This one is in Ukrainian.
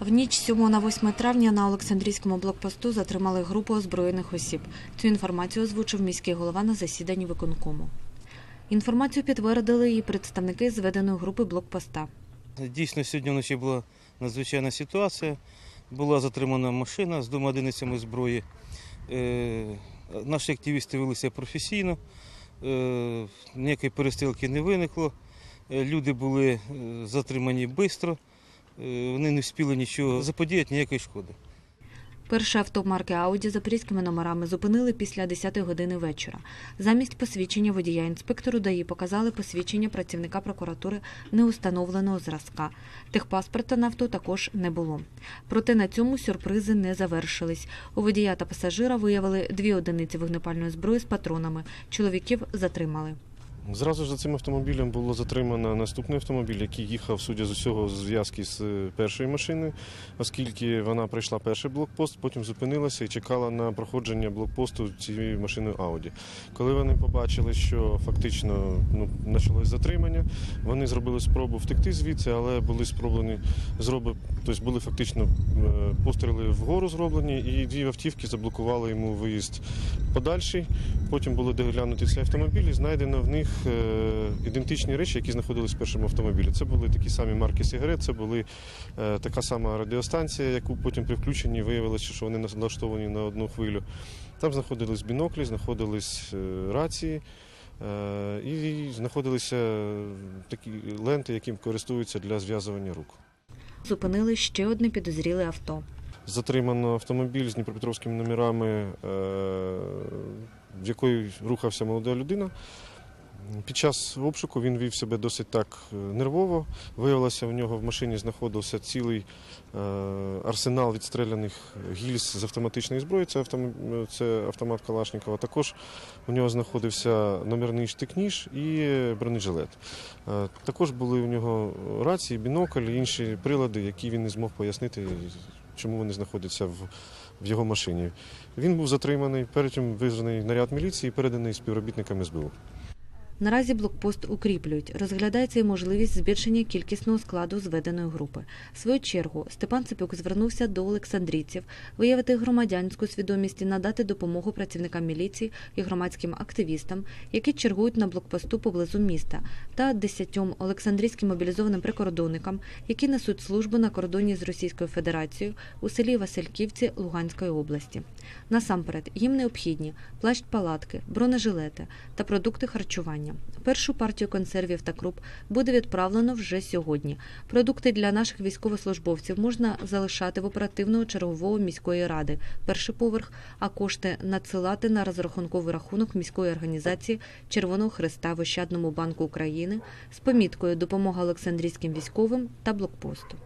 В ніч 7 на 8 травня на Олександрійському блокпосту затримали групу озброєних осіб. Цю інформацію озвучив міський голова на засіданні виконкому. Інформацію підтвердили і представники зведеної групи блокпоста. Дійсно, сьогодні вночі була надзвичайна ситуація. Була затримана машина з двома одиницями зброї. Е, наші активісти велися професійно, е, ніякої перестрілки не виникло. Е, люди були затримані швидко, вони не встигли нічого заподіяти, ніякої шкоди. Перше авто марки Ауді запорізькими номерами зупинили після 10 години вечора. Замість посвідчення водія інспектору ДАІ показали посвідчення працівника прокуратури неустановленого зразка. Техпаспорта на авто також не було. Проте на цьому сюрпризи не завершились. У водія та пасажира виявили дві одиниці вогнепальної зброї з патронами. Чоловіків затримали. Зразу ж за цим автомобілем було затримано наступний автомобіль, який їхав, судя з усього, зв'язки з е, першою машиною, оскільки вона пройшла перший блокпост, потім зупинилася і чекала на проходження блокпосту цією машиною Ауді. Коли вони побачили, що фактично ну, почалось затримання, вони зробили спробу втекти звідси, але були спроблені зроби, тобто були фактично е, постріли вгору зроблені, і дві автівки заблокували йому виїзд подальший. Потім були доглянуті ці автомобілі, знайдено в них е, ідентичні речі, які знаходились в першому автомобілі. Це були такі самі марки сигарет, це були е, така сама радіостанція, яку потім при включенні виявилося, що вони налаштовані на одну хвилю. Там знаходились біноклі, знаходились е, рації. І знаходилися такі ленти, яким користуються для зв'язування рук. Зупинили ще одне підозріле авто. Затримано автомобіль з дніпропетровськими номерами, в якої рухався молода людина. Під час обшуку він вів себе досить так е, нервово. Виявилося, в нього в машині знаходився цілий е, арсенал відстріляних гільз з автоматичної зброї. Це, автом... це автомат Калашникова. Також у нього знаходився номерний штик-ніж і бронежилет. Е, Також були у нього рації, бінокль інші прилади, які він не змог пояснити, чому вони знаходяться в, в його машині. Він був затриманий, потім визваний наряд міліції переданий співробітникам СБУ. Наразі блокпост укріплюють. Розглядається і можливість збільшення кількісного складу зведеної групи. В свою чергу Степан Цепюк звернувся до олександрійців виявити громадянську свідомість і надати допомогу працівникам міліції і громадським активістам, які чергують на блокпосту поблизу міста, та десятьом олександрійським мобілізованим прикордонникам, які несуть службу на кордоні з Російською Федерацією у селі Васильківці Луганської області. Насамперед їм необхідні плащ-палатки, бронежилети та продукти харчування. Першу партію консервів та круп буде відправлено вже сьогодні. Продукти для наших військовослужбовців можна залишати в оперативного чергового міської ради, перший поверх, а кошти надсилати на розрахунковий рахунок міської організації Червоного Христа в Ощадному банку України з поміткою допомога Олександрійським військовим та блокпосту.